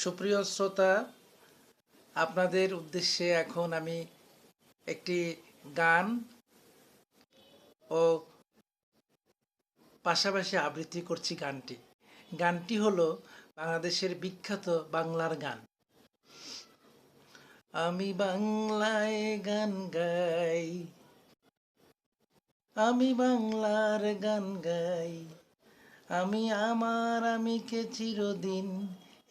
সুপ্রিয় শ্রোতা, আপনাদের উদ্দেশ্যে এখন আমি একটি গান ও পাশাপাশি আবৃত্তি করছি গানটি। গানটি হলো বাংলাদেশের বিখ্যাত বাংলার গান। আমি বাংলায় গান গাই, আমি বাংলার গান গাই, আমি আমার আমিকে চিরদিন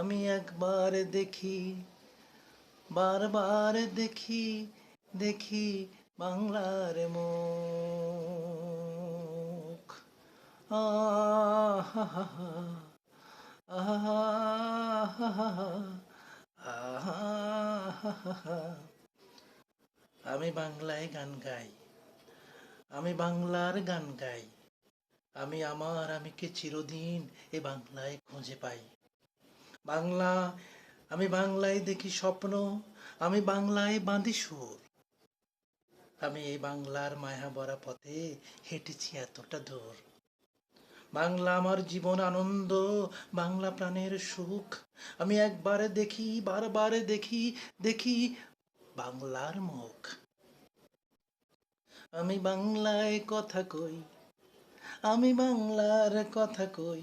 আমি একবার দেখি, বারবার দেখি দেখি বাংলার মুখ। আহা আহা আমি বাংলায় গান গাই, আমি বাংলার গান গাই, আমি আমার আমিকে চিরদিন এ বাংলায় খুঁজে পাই। বাংলা, আমি বাংলায় দেখি স্বপ্ন, আমি বাংলায় বাঁধি সুর। আমি এই বাংলার মায়া ভরা পথে হেঁটেছি এতটা দূর। বাংলা আমার জীবন আনন্দ, বাংলা প্রাণের সুখ। আমি একবারে দেখি, বারবারে দেখি দেখি বাংলার মুখ। আমি বাংলায় কথা কই, আমি বাংলার কথা কই।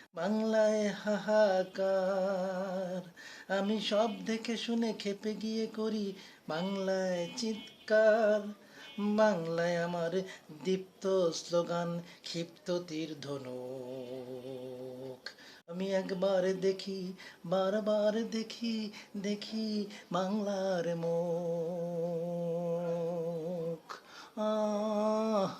বাংলায় হাহাকার। আমি সব দেখে শুনে খেপে গিয়ে করি বাংলায় চিৎকার। বাংলায় আমার দীপ্ত স্লোগান, ক্ষিপ্ত তীর আমি একবার দেখি, বারবার দেখি দেখি বাংলার মুখ আহা আহা আহা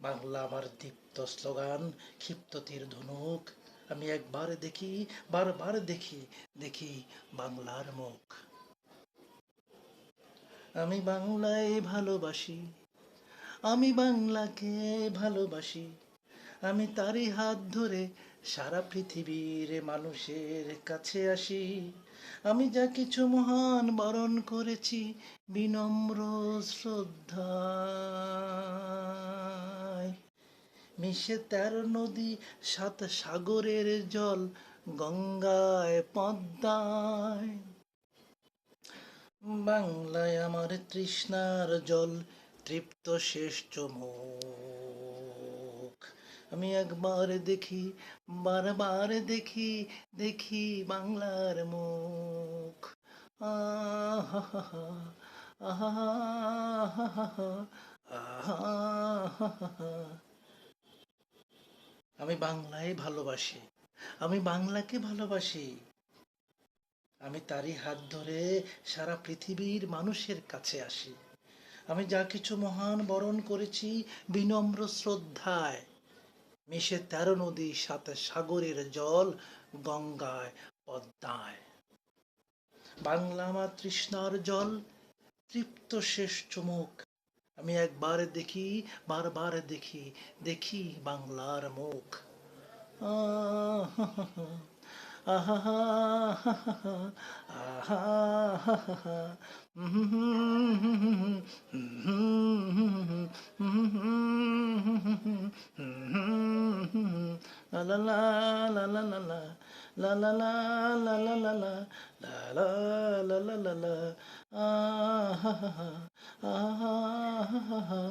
বাংলা আমার দীপ্ত স্লোগান, ক্ষিপ্ত তীর ধনুক। আমি একবার দেখি, বারবার দেখি দেখি বাংলার মুখ। আমি বাংলায় ভালোবাসি, আমি বাংলাকে ভালোবাসি। আমি তারই হাত ধরে সারা পৃথিবীর মানুষের কাছে আসি। আমি যা কিছু মহান বরণ করেছি, বিনম্র শ্রদ্ধায় মিশে তেরো নদী, সাত সাগরের জল গঙ্গায় পদ্মায়। বাংলায় আমার তৃষ্ণার জল, তৃপ্ত শেষ চমুক। আমি একবার দেখি, বারবার দেখি দেখি বাংলার মুখ। আহা আহা আহা আমি বাংলায় ভালোবাসি। আমি বাংলাকে ভালোবাসি। আমি তারই হাত ধরে সারা পৃথিবীর মানুষের কাছে আসি। আমি যা কিছু মহান বরণ করেছি বিনম্র শ্রদ্ধায়। মিশে তেরো নদী, সাথে সাগরের জল, গঙ্গায়, পদ্মায়। বাংলা আমার তৃষ্ণার জল, তৃপ্ত শেষ চুমুক। আমি একবার দেখি বারবার দেখি দেখি বাংলার মুখ আহা Ah